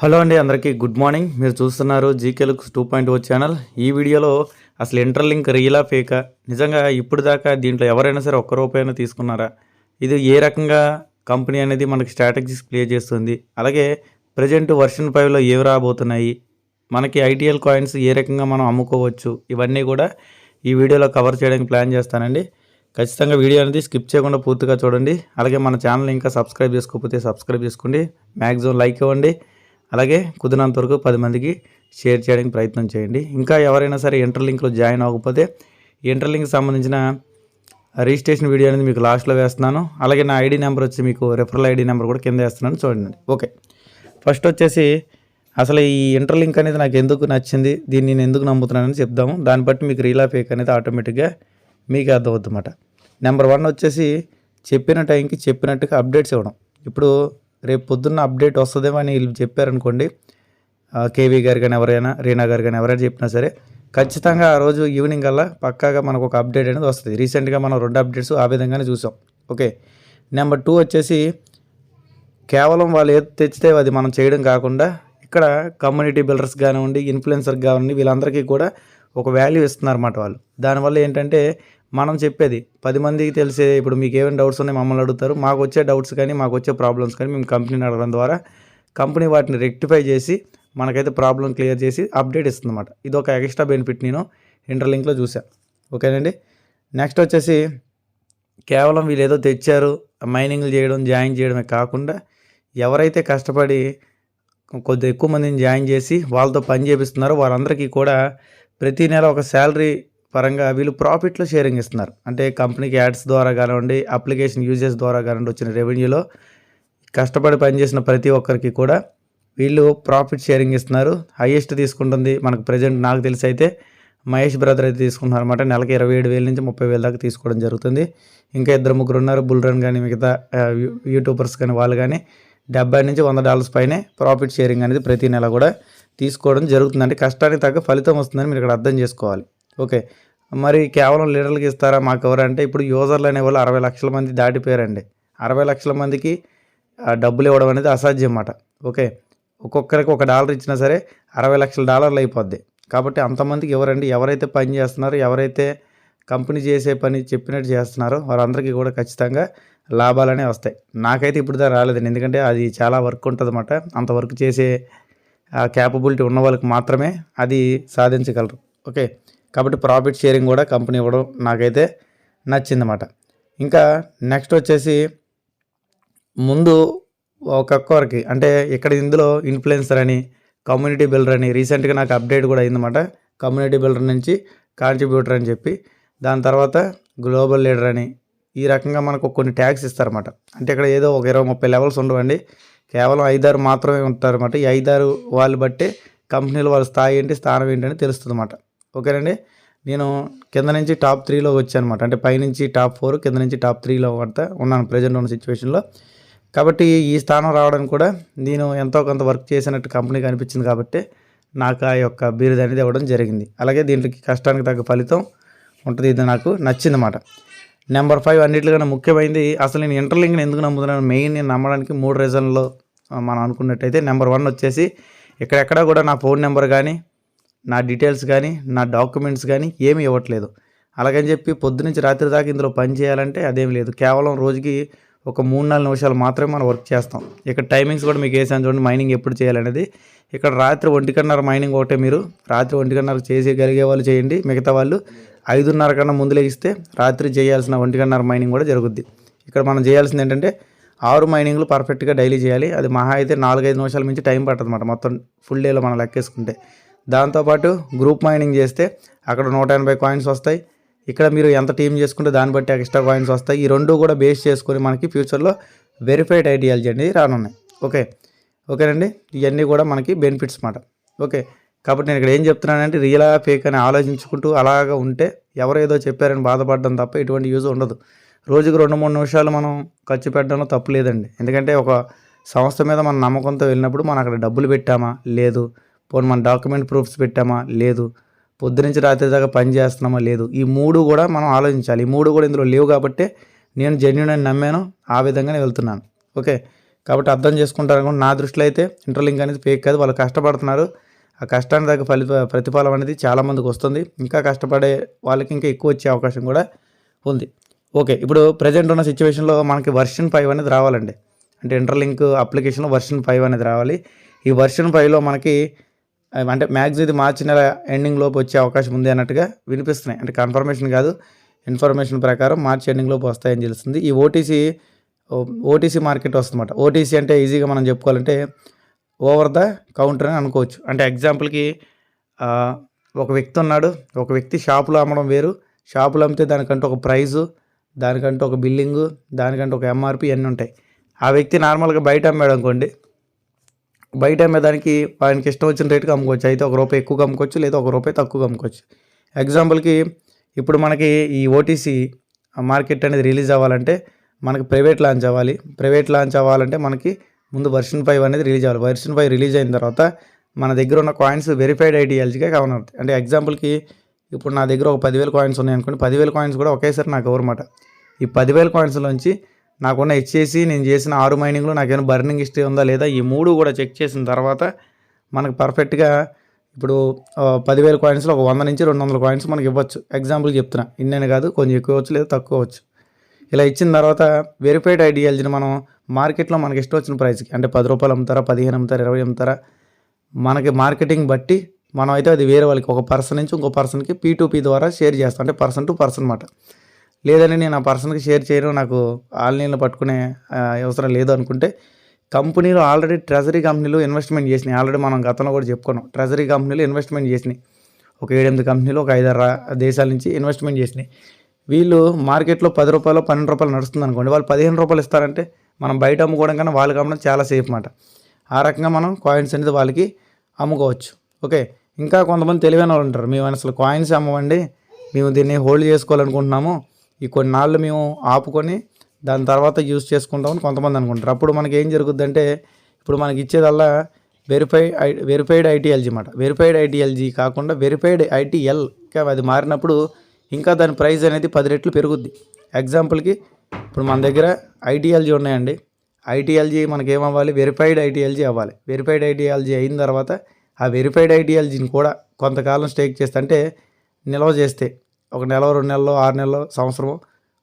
Hello అండి అందరికీ good morning. మీరు చూస్తున్నారు GK looks two point O channel. ఈ వీడియోలో అసలు ఇంటర్లింక్ రియలా ఫేకా? నిజంగా ఇప్పుడు దాకా దీంట్లో ఎవరైనా సరే ఒక్క రూపాయన తీసుకున్నారా? ఇది ఏ రకంగా కంపెనీ అనేది మనకి స్ట్రాటజీస్ ప్లే చేస్తుంది? అలాగే ప్రజెంట్ వర్షన్ ఫైవ్లో ఏవి రాబోతున్నాయి? మనకి ఐటీఎల్ కాయిన్స్ ఏ రకంగా మనం అమ్ముకోవచ్చు? ఇవన్నీ కూడా ఈ వీడియోలో కవర్ చేయడానికి ప్లాన్ చేస్తానండి. ఖచ్చితంగా వీడియో అనేది స్కిప్ చేయకుండా పూర్తిగా చూడండి. అలాగే మన ఛానల్ ఇంకా సబ్స్క్రైబ్ చేసుకోకపోతే సబ్స్క్రైబ్ చేసుకోండి. మ్యాక్సిమం లైక్ ఇవ్వండి. అలాగే కుదిరినంత వరకు పది మందికి షేర్ చేయడానికి ప్రయత్నం చేయండి. ఇంకా ఎవరైనా సరే ఇంటర్లింక్లో జాయిన్ అవ్వకపోతే ఈ ఇంటర్లింక్కి సంబంధించిన రిజిస్ట్రేషన్ వీడియో అనేది మీకు లాస్ట్లో వేస్తున్నాను. అలాగే నా ఐడి నెంబర్ వచ్చి మీకు రెఫరల్ ఐడి నెంబర్ కూడా కింద వేస్తున్నాను. చూడండి. ఓకే. ఫస్ట్ వచ్చేసి అసలు ఈ ఇంటర్లింక్ అనేది నాకు ఎందుకు నచ్చింది? దీన్ని నేను ఎందుకు నమ్ముతున్నానని చెప్దాము. దాన్ని బట్టి మీకు రీలా ఫేక్ అనేది ఆటోమేటిక్గా మీకు అర్థమవుతుందన్నమాట. నెంబర్ వన్ వచ్చేసి చెప్పిన టైంకి చెప్పినట్టుగా అప్డేట్స్ ఇవ్వడం. ఇప్పుడు రేపు పొద్దున్న అప్డేట్ వస్తుందేమో అని వీళ్ళు చెప్పారనుకోండి కేవీ గారు కానీ ఎవరైనా రీనా గారు కానీ ఎవరైనా చెప్పినా సరే ఖచ్చితంగా ఆ రోజు ఈవినింగ్ అలా పక్కాగా మనకు ఒక అప్డేట్ అనేది వస్తుంది. రీసెంట్గా మనం రెండు అప్డేట్స్ ఆ విధంగానే చూసాం. ఓకే. నెంబర్ టూ వచ్చేసి కేవలం వాళ్ళు ఏది తెచ్చితే అది మనం చేయడం కాకుండా ఇక్కడ కమ్యూనిటీ బిల్డర్స్ కానివ్వండి ఇన్ఫ్లుయెన్సర్ కానివ్వండి వీళ్ళందరికీ కూడా ఒక వాల్యూ ఇస్తున్నారన్నమాట వాళ్ళు. దానివల్ల ఏంటంటే మనం చెప్పేది. పది మందికి తెలిసే ఇప్పుడు మీకు ఏమైనా డౌట్స్ ఉన్నాయి మమ్మల్ని అడుగుతారు. మాకు వచ్చే డౌట్స్ కానీ మాకు వచ్చే ప్రాబ్లమ్స్ కానీ మేము కంపెనీని అడగడం ద్వారా కంపెనీ వాటిని రెక్టిఫై చేసి మనకైతే ప్రాబ్లం క్లియర్ చేసి అప్డేట్ ఇస్తుంది అనమాట ఇది ఒక ఎక్స్ట్రా బెనిఫిట్ నేను ఇంటర్లింక్లో చూశాను ఓకేనండి? నెక్స్ట్ వచ్చేసి కేవలం వీళ్ళు ఏదో తెచ్చారు మైనింగ్లు చేయడం జాయిన్ చేయడమే కాకుండా ఎవరైతే కష్టపడి కొద్ది ఎక్కువ మందిని జాయిన్ చేసి వాళ్ళతో పని చేపిస్తున్నారో వారందరికీ కూడా ప్రతి నెల ఒక శాలరీ పరంగా వీళ్ళు ప్రాఫిట్లో షేరింగ్ ఇస్తున్నారు. అంటే కంపెనీకి యాడ్స్ ద్వారా కానివ్వండి అప్లికేషన్ యూజెస్ ద్వారా కానివ్వండి వచ్చిన రెవెన్యూలో కష్టపడి పనిచేసిన ప్రతి ఒక్కరికి కూడా వీళ్ళు ప్రాఫిట్ షేరింగ్ ఇస్తున్నారు. హైయెస్ట్ తీసుకుంటుంది మనకు ప్రజెంట్ నాకు తెలిసి అయితే మహేష్ బ్రదర్ అయితే తీసుకుంటున్నారు అనమాట నెలకి ఇరవై ఏడు వేల నుంచి ముప్పై వేల దాకా తీసుకోవడం జరుగుతుంది. ఇంకా ఇద్దరు ముగ్గురు ఉన్నారు. బుల్ రన్ కానీ మిగతా యూట్యూబర్స్ కానీ వాళ్ళు కానీ డెబ్బై నుంచి వంద డాలర్స్ పైనే ప్రాఫిట్ షేరింగ్ అనేది ప్రతి నెల కూడా తీసుకోవడం జరుగుతుంది అంటే కష్టానికి తగ్గ ఫలితం వస్తుందని మీరు ఇక్కడ అర్థం చేసుకోవాలి. ఓకే. మరి కేవలం లీడర్లకు ఇస్తారా మాకు ఎవరంటే ఇప్పుడు యూజర్లు అనే వాళ్ళు అరవై లక్షల మంది దాటిపోయారండి. అరవై లక్షల మందికి డబ్బులు ఇవ్వడం అనేది అసాధ్యం అన్నమాట ఓకే? ఒక్కొక్కరికి ఒక డాలర్ ఇచ్చినా సరే అరవై లక్షల డాలర్లు అయిపోద్ది. కాబట్టి అంతమందికి ఎవరండి ఎవరైతే పని చేస్తున్నారో ఎవరైతే కంపెనీ చేసే పని చెప్పినట్టు చేస్తున్నారో వారందరికీ కూడా ఖచ్చితంగా లాభాలనే వస్తాయి. నాకైతే ఇప్పుడు దా రాలేదండి. ఎందుకంటే అది చాలా వర్క్ ఉంటుంది అన్నమాట అంత వర్క్ చేసే క్యాపబిలిటీ ఉన్న వాళ్ళకి మాత్రమే అది సాధించగలరు. ఓకే? కాబట్టి ప్రాఫిట్ షేరింగ్ కూడా కంపెనీ ఇవ్వడం నాకైతే నచ్చిందన్నమాట. ఇంకా నెక్స్ట్ వచ్చేసి ముందు ఒక్కొక్కరికి అంటే ఇక్కడ ఇందులో ఇన్ఫ్లుయెన్సర్ అని కమ్యూనిటీ బిల్డర్ అని రీసెంట్గా నాకు అప్డేట్ కూడా అయిందన్నమాట. కమ్యూనిటీ బిల్డర్ నుంచి కాంట్రిబ్యూటర్ అని చెప్పి దాని తర్వాత గ్లోబల్ లీడర్ అని ఈ రకంగా మనకు కొన్ని ట్యాగ్స్ ఇస్తారన్నమాట. అంటే ఇక్కడ ఏదో ఒక ఇరవై ముప్పై లెవెల్స్ ఉండవండి. కేవలం ఐదారు మాత్రమే ఉంటారన్నమాట. ఈ ఐదారు వాళ్ళు బట్టే కంపెనీలు వాళ్ళ స్థాయి ఏంటి స్థానం ఏంటి అని తెలుస్తుంది అన్నమాట ఓకేనండి? నేను కింద నుంచి టాప్ త్రీలో వచ్చానమాట. అంటే పైనుంచి టాప్ ఫోర్ కింద నుంచి టాప్ త్రీలో పడతా ఉన్నాను ప్రజెంట్ ఉన్న సిచ్యువేషన్లో కాబట్టి ఈ స్థానం రావడానికి కూడా నేను ఎంతో కొంత వర్క్ చేసినట్టు కంపెనీకి అనిపించింది కాబట్టి నాకు ఆ యొక్క బిరుదు అనేది ఇవ్వడం జరిగింది. అలాగే దీంట్లోకి కష్టానికి తగ్గ ఫలితం ఉంటుంది ఇది నాకు నచ్చిందన్నమాట. నెంబర్ ఫైవ్ అన్నిటికన్నా ముఖ్యమైనది అసలు నేను ఇంటర్లింక్ని ఎందుకు నమ్ముతున్నాను? మెయిన్ నేను నమ్మడానికి మూడు రీజన్లో మనం అనుకున్నట్టయితే నెంబర్ వన్ వచ్చేసి ఇక్కడెక్కడ కూడా నా ఫోన్ నెంబర్ కానీ నా డీటెయిల్స్ కానీ నా డాక్యుమెంట్స్ కానీ ఏమీ ఇవ్వట్లేదు. అలాగని చెప్పి పొద్దునుంచి రాత్రి దాకా ఇందులో పని చేయాలంటే అదేం లేదు. కేవలం రోజుకి ఒక మూడు నాలుగు నిమిషాలు మాత్రమే మనం వర్క్ చేస్తాం. ఇక్కడ టైమింగ్స్ కూడా మీకు వేసాను చూడండి మైనింగ్ ఎప్పుడు చేయాలనేది. ఇక్కడ రాత్రి ఒంటికన్నర మైనింగ్ ఒకటే మీరు. రాత్రి ఒంటికన్నర చేసేయగలిగే వాళ్ళు చేయండి. మిగతా వాళ్ళు ఐదున్నర కన్నా ముందు లేగిస్తే రాత్రి చేయాల్సిన ఒంటికన్నర మైనింగ్ కూడా జరుగుద్ది. ఇక్కడ మనం చేయాల్సింది ఏంటంటే ఆరు మైనింగ్లు పర్ఫెక్ట్గా డైలీ చేయాలి. అది మహా అయితే నాలుగైదు నిమిషాల నుంచి టైం పట్టదు అనమాట మొత్తం ఫుల్ డేలో మనం లెక్కేసుకుంటే. దాంతోపాటు గ్రూప్ మైనింగ్ చేస్తే అక్కడ నూట ఎనభై కాయిన్స్ వస్తాయి. ఇక్కడ మీరు ఎంత టీం చేసుకుంటే దాన్ని బట్టి ఎక్స్ట్రా కాయిన్స్ వస్తాయి. ఈ రెండు కూడా బేస్ చేసుకొని మనకి ఫ్యూచర్లో వెరిఫైడ్ ఐడియాలజీ అనేది రానున్నాయి. ఓకే. ఓకేనండి? ఇవన్నీ కూడా మనకి బెనిఫిట్స్ మాట. ఓకే. కాబట్టి నేను ఇక్కడ ఏం చెప్తున్నానంటే రియలా ఫేక్ అని ఆలోచించుకుంటూ అలాగా ఉంటే ఎవరేదో ఏదో చెప్పారని బాధపడడం తప్ప ఎటువంటి యూజ్ ఉండదు. రోజుకు రెండు మూడు నిమిషాలు మనం ఖర్చు పెట్టడంలో తప్పు లేదండి. ఎందుకంటే ఒక సంస్థ మీద మన నమ్మకంతో వెళ్ళినప్పుడు మనం అక్కడ డబ్బులు పెట్టామా? లేదు. పోనీ మన డాక్యుమెంట్ ప్రూఫ్స్ పెట్టామా? లేదు. పొద్దునుంచి రాత్రి దాకా పని చేస్తున్నామా? లేదు. ఈ మూడు కూడా మనం ఆలోచించాలి. ఈ మూడు కూడా ఇందులో లేవు కాబట్టి నేను జెన్యున్ అని నమ్మాను. ఆ విధంగానే వెళ్తున్నాను. ఓకే? కాబట్టి అర్థం చేసుకుంటారు నా దృష్టిలో అయితే ఇంటర్లింక్ అనేది ఫేక్ కాదు. వాళ్ళు కష్టపడుతున్నారు. ఆ కష్టానికి తగ్గ ఫలి ప్రతిఫలం అనేది చాలామందికి వస్తుంది. ఇంకా కష్టపడే వాళ్ళకి ఇంకా ఎక్కువ వచ్చే అవకాశం కూడా ఉంది. ఓకే? ఇప్పుడు ప్రజెంట్ ఉన్న సిచ్యువేషన్లో మనకి వర్షన్ ఫైవ్ అనేది రావాలండి. అంటే ఇంటర్లింక్ అప్లికేషన్లో వర్షన్ ఫైవ్ అనేది రావాలి. ఈ వర్షన్ ఫైవ్లో మనకి అంటే మ్యాక్స్ ఇది మార్చి నెల ఎండింగ్ లోపు వచ్చే అవకాశం ఉంది అన్నట్టుగా వినిపిస్తున్నాయి. అంటే కన్ఫర్మేషన్ కాదు ఇన్ఫర్మేషన్ ప్రకారం మార్చి ఎండింగ్ లోపు వస్తాయని తెలుస్తుంది. ఈ ఓటీసీ ఓటీసీ మార్కెట్ వస్తుందన్నమాట. ఓటీసీ అంటే ఈజీగా మనం చెప్పుకోవాలంటే ఓవర్ ద కౌంటర్ అని అనుకోవచ్చు. అంటే ఎగ్జాంపుల్కి ఒక వ్యక్తి ఉన్నాడు ఒక వ్యక్తి షాపులో అమ్మడం వేరు. షాపులో అమ్మితే దానికంటే ఒక ప్రైజు దానికంటే ఒక బిల్లింగు దానికంటే ఒక ఎంఆర్పి అన్నీ ఉంటాయి. ఆ వ్యక్తి నార్మల్గా బయట అమ్మాడు అనుకోండి బయట అమ్మేదానికి ఆయనకి ఇష్టం వచ్చిన రేటుకి అమ్ముకోవచ్చు. అయితే ఒక రూపాయి ఎక్కువ అమ్ముకోవచ్చు లేదా ఒక రూపాయి తక్కువ అమ్ముకోవచ్చు. ఎగ్జాంపుల్కి ఇప్పుడు మనకి ఈ ఓటీసీ మార్కెట్ అనేది రిలీజ్ అవ్వాలంటే మనకి ప్రైవేట్ లాంచ్ అవ్వాలి. ప్రైవేట్ లాంచ్ అవ్వాలంటే మనకి ముందు వర్షన్ ఫైవ్ అనేది రిలీజ్ అవ్వాలి. వర్షన్ ఫైవ్ రిలీజ్ అయిన తర్వాత మన దగ్గర ఉన్న కాయిన్స్ వెరిఫైడ్ ఐడియాలజీగా కవర్ అవుతాయి. అంటే ఎగ్జాంపుల్కి ఇప్పుడు నా దగ్గర ఒక పదివేల కాయిన్స్ ఉన్నాయి అనుకోండి పదివేల కాయిన్స్ కూడా ఒకేసారి నాకు ఎవరమాట ఈ పదివేల కాయిన్స్లోంచి నాకున్న హెచ్ఏసి నేను చేసిన ఆరు మైనింగ్లో నాకేమైనా బర్నింగ్ హిస్టరీ ఉందా లేదా? ఈ మూడు కూడా చెక్ చేసిన తర్వాత మనకు పర్ఫెక్ట్గా ఇప్పుడు పదివేల కాయిన్స్లో ఒక వంద నుంచి రెండు వందల కాయిన్స్ మనకి ఇవ్వచ్చు. ఎగ్జాంపుల్ చెప్తున్నా. ఇన్నని కాదు కొంచెం ఎక్కువ వచ్చు లేదా తక్కువ వచ్చు ఇలా ఇచ్చిన తర్వాత వెరిఫైడ్ ఐడియాలజీని మనం మార్కెట్లో మనకి ఇష్టం వచ్చిన ప్రైస్కి అంటే పది రూపాయలు అమ్ముతారా పదిహేను అమ్ముతారా ఇరవై అమ్ముతారా మనకి మార్కెటింగ్ బట్టి మనం అయితే అది వేరే వాళ్ళకి ఒక పర్సన్ నుంచి ఇంకో పర్సన్కి పీ టు పీ ద్వారా షేర్ చేస్తాం. అంటే పర్సన్ టు పర్సన్ అనమాట లేదని నేను ఆ పర్సన్కి షేర్ చేయడం నాకు ఆన్లైన్లో పట్టుకునే అవసరం లేదు అనుకుంటే కంపెనీలో ఆల్రెడీ ట్రెజరీ కంపెనీలు ఇన్వెస్ట్మెంట్ చేసినాయి. ఆల్రెడీ మనం గతంలో కూడా చెప్పుకున్నాం. ట్రెజరీ కంపెనీలు ఇన్వెస్ట్మెంట్ చేసినాయి. ఒక ఏడెనిమిది కంపెనీలు ఒక ఐదారు దేశాల నుంచి ఇన్వెస్ట్మెంట్ చేసినాయి. వీళ్ళు మార్కెట్లో పది రూపాయలు పన్నెండు రూపాయలు నడుస్తుంది అనుకోండి. వాళ్ళు పదిహేను రూపాయలు ఇస్తారంటే మనం బయట అమ్ముకోవడం కన్నా వాళ్ళకి అమ్మడం చాలా సేఫ్ అన్నమాట ఆ రకంగా మనం కాయిన్స్ అనేది వాళ్ళకి అమ్ముకోవచ్చు. ఓకే? ఇంకా కొంతమంది తెలివైన వాళ్ళు ఉంటారు. మేము అసలు కాయిన్స్ అమ్మవండి మేము దీన్ని హోల్డ్ చేసుకోవాలనుకుంటున్నాము. ఈ కొన్ని నాళ్ళు మేము ఆపుకొని దాని తర్వాత యూజ్ చేసుకుంటామని కొంతమంది అనుకుంటారు. అప్పుడు మనకి ఏం జరుగుద్దంటే ఇప్పుడు మనకి ఇచ్చేదల్లా వెరిఫైడ్ ఐ వెరిఫైడ్ ఐటీఎల్జీ అన్నమాట వెరిఫైడ్ ఐటీఎల్జీ కాకుండా వెరిఫైడ్ ఐటీఎల్ అది మారినప్పుడు ఇంకా దాని ప్రైస్ అనేది పది రెట్లు పెరుగుద్ది. ఎగ్జాంపుల్కి ఇప్పుడు మన దగ్గర ఐటీఎల్జీ ఉన్నాయండి. ఐటీఎల్జీ మనకి ఏమవ్వాలి? వెరిఫైడ్ ఐటీఎల్జీ అవ్వాలి. వెరిఫైడ్ ఐటీఎల్జీ అయిన తర్వాత ఆ వెరిఫైడ్ ఐటీఎల్జీని కూడా కొంతకాలం స్టేక్ చేస్తే అంటే నిల్వ చేస్తే ఒక నెల రెండు నెలలో ఆరు నెలలో సంవత్సరం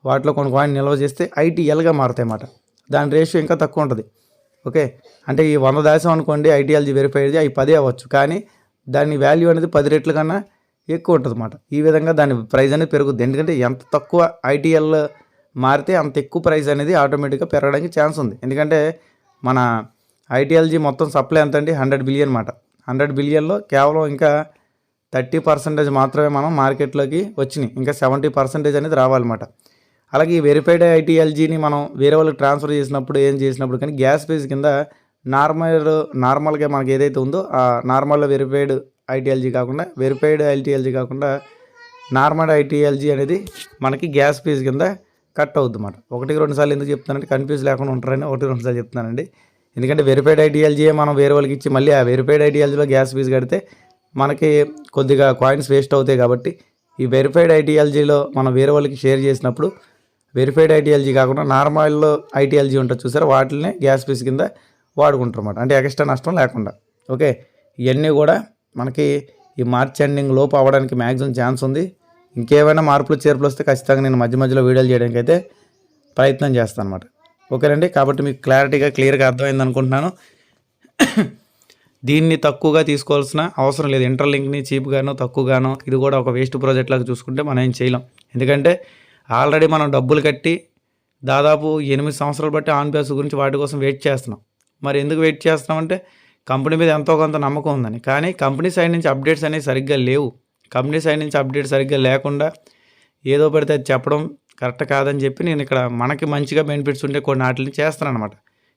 వాటిలో కొన్ని కాయిన్ నిల్వ చేస్తే ఐటీఎల్గా మారుతాయి అన్నమాట. దాని రేషియో ఇంకా తక్కువ ఉంటుంది. ఓకే? అంటే ఈ వంద దాసం అనుకోండి ఐటీఎల్జీ వెరిఫైడ్ అవి పదే అవ్వచ్చు. కానీ దాని వాల్యూ అనేది పది రెట్ల కన్నా ఎక్కువ ఉంటుంది అన్నమాట. ఈ విధంగా దాని ప్రైస్ అనేది పెరుగుద్ది. ఎందుకంటే ఎంత తక్కువ ఐటీఎల్ మారితే అంత ఎక్కువ ప్రైస్ అనేది ఆటోమేటిక్గా పెరగడానికి ఛాన్స్ ఉంది. ఎందుకంటే మన ఐటీఎల్జీ మొత్తం సప్లై ఎంత అండి? హండ్రెడ్ బిలియన్ మాట హండ్రెడ్ బిలియన్లో కేవలం ఇంకా థర్టీ పర్సెంటేజ్ మాత్రమే మనం మార్కెట్లోకి వచ్చినాయి. ఇంకా సెవెంటీ పర్సెంటేజ్ అనేది రావాలన్నమాట. అలాగే ఈ వెరిఫైడ్ ఐటీఎల్జీని మనం వేరే వాళ్ళకి ట్రాన్స్ఫర్ చేసినప్పుడు ఏం చేసినప్పుడు కానీ గ్యాస్ ఫీజ్ కింద నార్మల్ నార్మల్గా మనకి ఏదైతే ఉందో ఆ నార్మల్ వెరిఫైడ్ ఐటీఎల్జీ కాకుండా వెరిఫైడ్ ఐటీఎల్జీ కాకుండా నార్మల్ ఐటీఎల్జీ అనేది మనకి గ్యాస్ ఫీజు కింద కట్ అవుద్ది అన్నమాట ఒకటి రెండు సార్లు ఎందుకు చెప్తున్నానంటే కన్ఫ్యూజ్ లేకుండా ఉంటారని ఒకటి రెండు సార్లు చెప్తున్నానండి. ఎందుకంటే వెరిఫైడ్ ఐటీఎల్జీయే మనం వేరే వాళ్ళకి ఇచ్చి మళ్ళీ ఆ వెరిఫైడ్ ఐటీఎల్జీలో గ్యాస్ ఫీజు కడితే మనకి కొద్దిగా కాయిన్స్ వేస్ట్ అవుతాయి కాబట్టి ఈ వెరిఫైడ్ ఐటీఎల్జీలో మనం వేరే వాళ్ళకి షేర్ చేసినప్పుడు వెరిఫైడ్ ఐటీఎల్జీ కాకుండా నార్మల్ ఐటీఎల్జీ ఉంటుంది చూసారా? వాటిని గ్యాస్ ఫీస్ కింద వాడుకుంటారు అన్నమాట. అంటే ఎక్స్ట్రా నష్టం లేకుండా. ఓకే ఇవన్నీ కూడా మనకి ఈ మార్చ్ ఎండింగ్ లోపు అవ్వడానికి మ్యాక్సిమం ఛాన్స్ ఉంది. ఇంకేమైనా మార్పులు చేర్పులు వస్తే ఖచ్చితంగా నేను మధ్య మధ్యలో వీడియోలు చేయడానికి అయితే ప్రయత్నం చేస్తాను అనమాట ఓకేనండి కాబట్టి మీకు క్లారిటీగా క్లియర్గా అర్థమైంది అనుకుంటున్నాను. దీన్ని తక్కువగా తీసుకోవాల్సిన అవసరం లేదు. ఇంటర్లింక్ని చీప్గానో తక్కువగానో ఇది కూడా ఒక వేస్ట్ ప్రాజెక్ట్ లాగా చూసుకుంటే మనం ఏం చేయలేం. ఎందుకంటే ఆల్రెడీ మనం డబ్బులు కట్టి దాదాపు ఎనిమిది సంవత్సరాలు బట్టి ఆన్ బేస్ గురించి వాటి కోసం వెయిట్ చేస్తున్నాం. మరి ఎందుకు వెయిట్ చేస్తున్నాం అంటే కంపెనీ మీద ఎంతో కొంత నమ్మకం ఉందని. కానీ కంపెనీ సైడ్ నుంచి అప్డేట్స్ అనేవి సరిగ్గా లేవు. కంపెనీ సైడ్ నుంచి అప్డేట్ సరిగ్గా లేకుండా ఏదో పడితే అది చెప్పడం కరెక్ట్ కాదని చెప్పి నేను ఇక్కడ మనకి మంచిగా బెనిఫిట్స్ ఉంటే కొన్ని వాటిని చేస్తాను అనమాట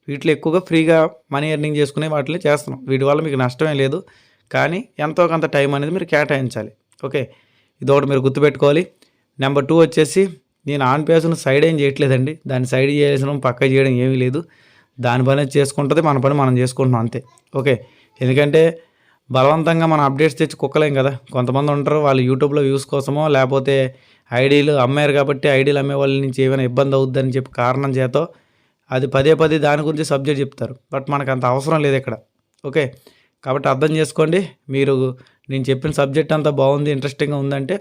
వీటిలో ఎక్కువగా ఫ్రీగా మనీ ఎర్నింగ్ చేసుకునే వాటిని చేస్తున్నాం. వీటి వల్ల మీకు నష్టమే లేదు. కానీ ఎంతో కొంత టైం అనేది మీరు కేటాయించాలి. ఓకే? ఇది ఒకటి మీరు గుర్తుపెట్టుకోవాలి. నెంబర్ టూ వచ్చేసి నేను ఆన్ పేజ్ను సైడ్ ఏం చేయట్లేదండి. దాన్ని సైడ్ చేసిన పక్క చేయడం ఏమీ లేదు. దాని పని చేసుకుంటుంది మన పని మనం చేసుకుంటున్నాం అంతే. ఓకే? ఎందుకంటే బలవంతంగా మనం అప్డేట్స్ తెచ్చి కుక్కలేం కదా? కొంతమంది ఉంటారు వాళ్ళు యూట్యూబ్లో వ్యూస్ కోసమో లేకపోతే ఐడీలు అమ్మారు కాబట్టి ఐడీలు అమ్మే వాళ్ళ నుంచి ఏమైనా ఇబ్బంది అవుద్దని చెప్పి కారణం చేత అది పదే పదే దాని గురించి సబ్జెక్ట్ చెప్తారు. బట్ మనకు అంత అవసరం లేదు ఇక్కడ. ఓకే? కాబట్టి అర్థం చేసుకోండి. మీరు నేను చెప్పిన సబ్జెక్ట్ అంతా బాగుంది ఇంట్రెస్టింగ్గా ఉందంటే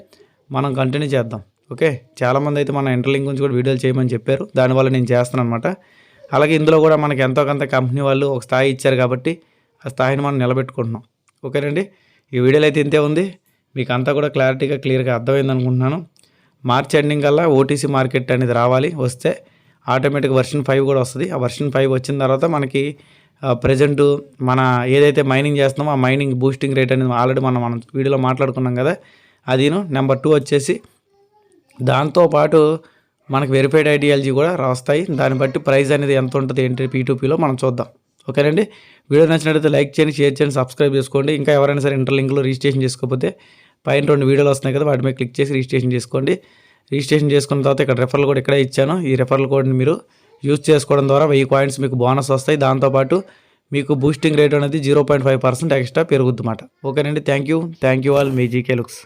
మనం కంటిన్యూ చేద్దాం. ఓకే? చాలామంది అయితే మన ఇంటర్లింక్ గురించి కూడా వీడియోలు చేయమని చెప్పారు. దానివల్ల నేను చేస్తాను అనమాట అలాగే ఇందులో కూడా మనకి ఎంతో కొంత కంపెనీ వాళ్ళు ఒక స్థాయి ఇచ్చారు కాబట్టి ఆ స్థాయిని మనం నిలబెట్టుకుంటున్నాం. ఓకేనండి? ఈ వీడియోలో అయితే ఇంతే ఉంది. మీకు అంతా కూడా క్లారిటీగా క్లియర్గా అర్థమైంది అనుకుంటున్నాను మార్చ్ ఎండింగ్ కల్లా ఓటీసీ మార్కెట్ అనేది రావాలి. వస్తే ఆటోమేటిక్ వర్షన్ ఫైవ్ కూడా వస్తుంది. ఆ వర్షన్ ఫైవ్ వచ్చిన తర్వాత మనకి ప్రజెంట్ మన ఏదైతే మైనింగ్ చేస్తున్నామో ఆ మైనింగ్ బూస్టింగ్ రేట్ అనేది ఆల్రెడీ మనం మనం వీడియోలో మాట్లాడుకున్నాం కదా అదిను నెంబర్ టూ వచ్చేసి దాంతోపాటు మనకు వెరిఫైడ్ ఐడియాలజీ కూడా రాస్తాయి. దాన్ని బట్టి ప్రైస్ అనేది ఎంత ఉంటుంది ఏంటి పీటూపీలో మనం చూద్దాం. ఓకేనండి? వీడియో నచ్చినట్లయితే లైక్ చేయండి షేర్ చేయండి సబ్స్క్రైబ్ చేసుకోండి. ఇంకా ఎవరైనా సరే ఇంటర్ లింక్లో రిజిస్ట్రేషన్ చేసుకోకపోతే పైన రెండు వీడియోలు వస్తున్నాయి కదా వాటి మీద క్లిక్ చేసి రిజిస్ట్రేషన్ చేసుకోండి. రిజిస్ట్రేషన్ చేసుకున్న తర్వాత ఇక్కడ రెఫరల్ కోడ్ ఇక్కడే ఇచ్చాను. ఈ రెఫరల్ కోడ్ని మీరు యూజ్ చేసుకోవడం ద్వారా వెయ్యి కాయిన్స్ మీకు బోనస్ వస్తాయి. దాంతోపాటు మీకు బూస్టింగ్ రేట్ అనేది zero point five percent extra పెరుగుద్ది అన్నమాట ఓకేనండి thank you thank you all me GK looks